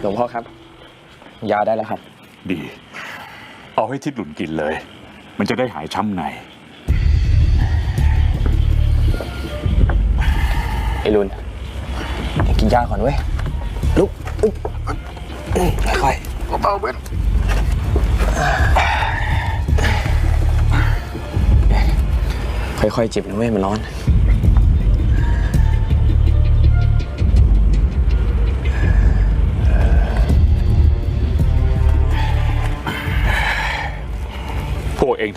หลวงพ่อครับ ยาได้แล้วครับ ดี เอาให้ทิดหลุนกินเลย มันจะได้หายช้ำใน ไอ้รุนกินยาก่อนเว้ย ลุกอึ๊บอืมค่อยๆเบาๆเว้นค่อยๆจิบนะเว้ยมันร้อน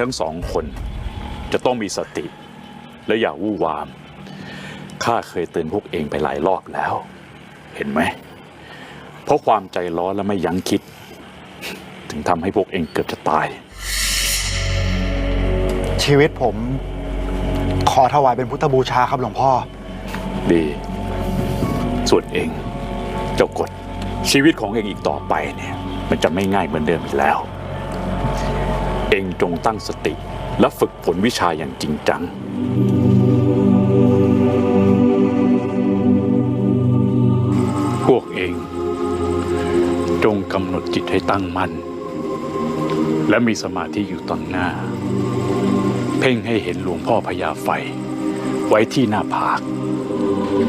ทั้งสองคน จะต้องมีสติ และอย่าวู่วาม ข้าเคยเตือนพวกเองไปหลายรอบแล้ว เห็นไหม เพราะความใจร้อนและไม่ยั้งคิด ถึงทำให้พวกเองเกือบจะตาย ชีวิตผม ขอถวายเป็นพุทธบูชาครับหลวงพ่อ ดี ส่วนเองเจ้ากฎชีวิตของเองอีกต่อไปเนี่ย มันจะไม่ง่ายเหมือนเดิมอีกแล้ว เองจงตั้งสติ และฝึกฝนวิชาอย่างจริงจัง พวกเอง จงกำหนดจิตให้ตั้งมั่น และมีสมาธิอยู่ตอนหน้า เพ่งให้เห็นหลวงพ่อพญาไฟ ไว้ที่หน้าผาก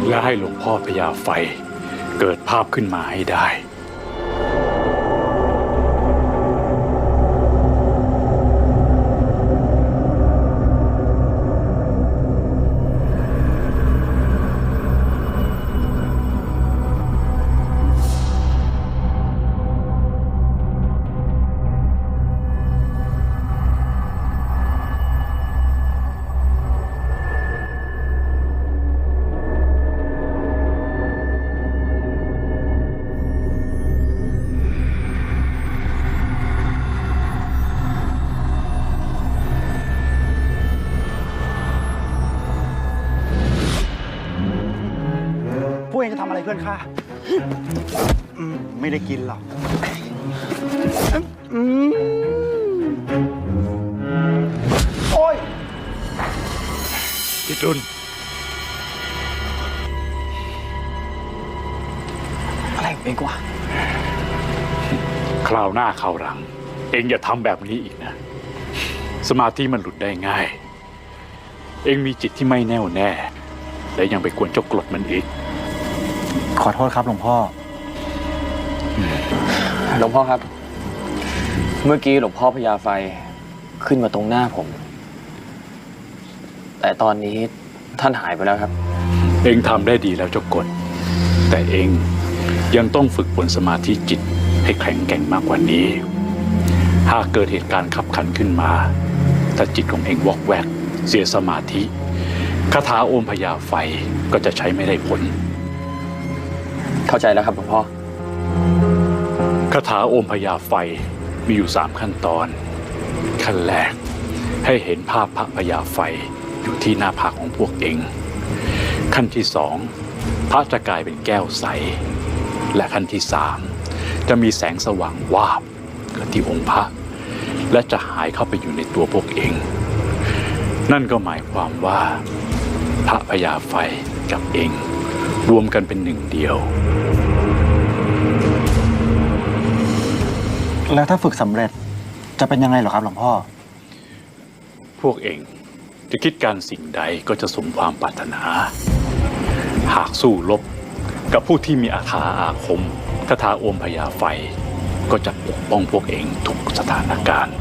และให้หลวงพ่อพญาไฟเกิดภาพขึ้นมาให้ได้ เองจะทำอะไรเพื่อนข้าอืมไม่ได้กินหรอกอืมโอ้ยทิดุลอะไรของเองกว่าคราวหน้าคราวหลัง เองอย่าทำแบบนี้อีกนะ สมาธิมันหลุดได้ง่าย เองมีจิตที่ไม่แน่วแน่ และยังไปกวนเจ้ากรดมันอีก ขอโทษครับหลวงพ่อ หลวงพ่อครับ เมื่อกี้หลวงพ่อพญาไฟขึ้นมาตรงหน้าผม แต่ตอนนี้ท่านหายไปแล้วครับ เองทำได้ดีแล้วเจ้ากฎแต่เองยังต้องฝึกฝนสมาธิจิตให้แข็งแกร่งมากกว่านี้ หากเกิดเหตุการณ์ขับขันขึ้นมา ถ้าจิตของเองวอกแวก เสียสมาธิคาถาโอมพญาไฟก็จะใช้ไม่ได้ผล เข้าใจแล้วครับหลวงพ่อคาถาโอมพญาไฟมีอยู่สามขั้นตอน ขั้นแรกให้เห็นภาพพระพญาไฟอยู่ที่หน้าผากของพวกเอง ขั้นที่สองพระจะกลายเป็นแก้วใส และขั้นที่สามจะมีแสงสว่างวาบเกิดที่องค์พระ และจะหายเข้าไปอยู่ในตัวพวกเอง นั่นก็หมายความว่า พระพญาไฟกับเอง รวมกันเป็นหนึ่งเดียว แล้วถ้าฝึกสำเร็จจะเป็นยังไงเหรอครับหลวงพ่อ พวกเองจะคิดการสิ่งใดก็จะสมความปรารถนา หากสู้รบกับผู้ที่มีอาถาอาคมคาถาโอมพญาไฟ ก็จะปกป้องพวกเองทุกสถานการณ์